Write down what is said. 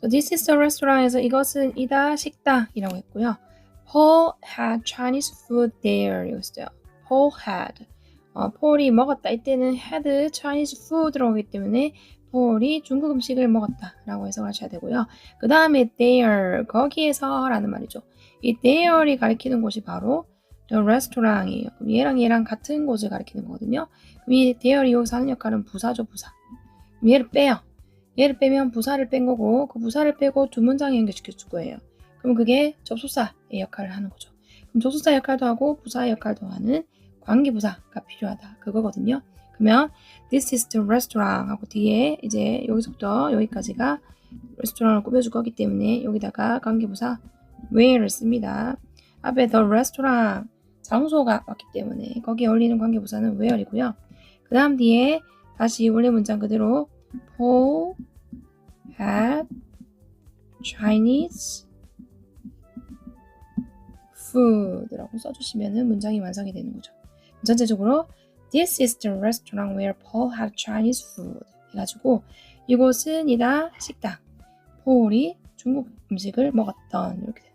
So this is the restaurant에서 이것은 이다 식당이라고 했고요. Paul had Chinese food there 이랬어요. Paul had. 어, 폴이 먹었다. 이때는 had Chinese food라고 하기 때문에 폴이 중국 음식을 먹었다라고 해석을 하셔야 되고요. 그 다음에 there 거기에서라는 말이죠. 이 there이 가리키는 곳이 바로 the restaurant이에요. 그럼 얘랑 얘랑 같은 곳을 가리키는 거거든요. 그럼 이 there이 여기서 하는 역할은 부사죠, 부사. 얘를 빼요. 얘를 빼면 부사를 뺀 거고 그 부사를 빼고 두 문장에 연결시켜 줄 거예요. 그럼 그게 접속사의 역할을 하는 거죠. 그럼 접속사 역할도 하고 부사의 역할도 하는 관계부사가 필요하다. 그거거든요. 그러면 this is the restaurant 하고 뒤에 이제 여기서부터 여기까지가 레스토랑을 꾸며줄 거기 때문에 여기다가 관계부사 where를 씁니다. 앞에 the restaurant 장소가 왔기 때문에 거기에 어울리는 관계부사는 where이고요. 그 다음 뒤에 다시 원래 문장 그대로 Paul had Chinese food라고 써주시면 문장이 완성이 되는 거죠. 전체적으로 This is the restaurant where Paul had Chinese food 해가지고 이곳은 이다 식당 폴이 중국 음식을 먹었던 이렇게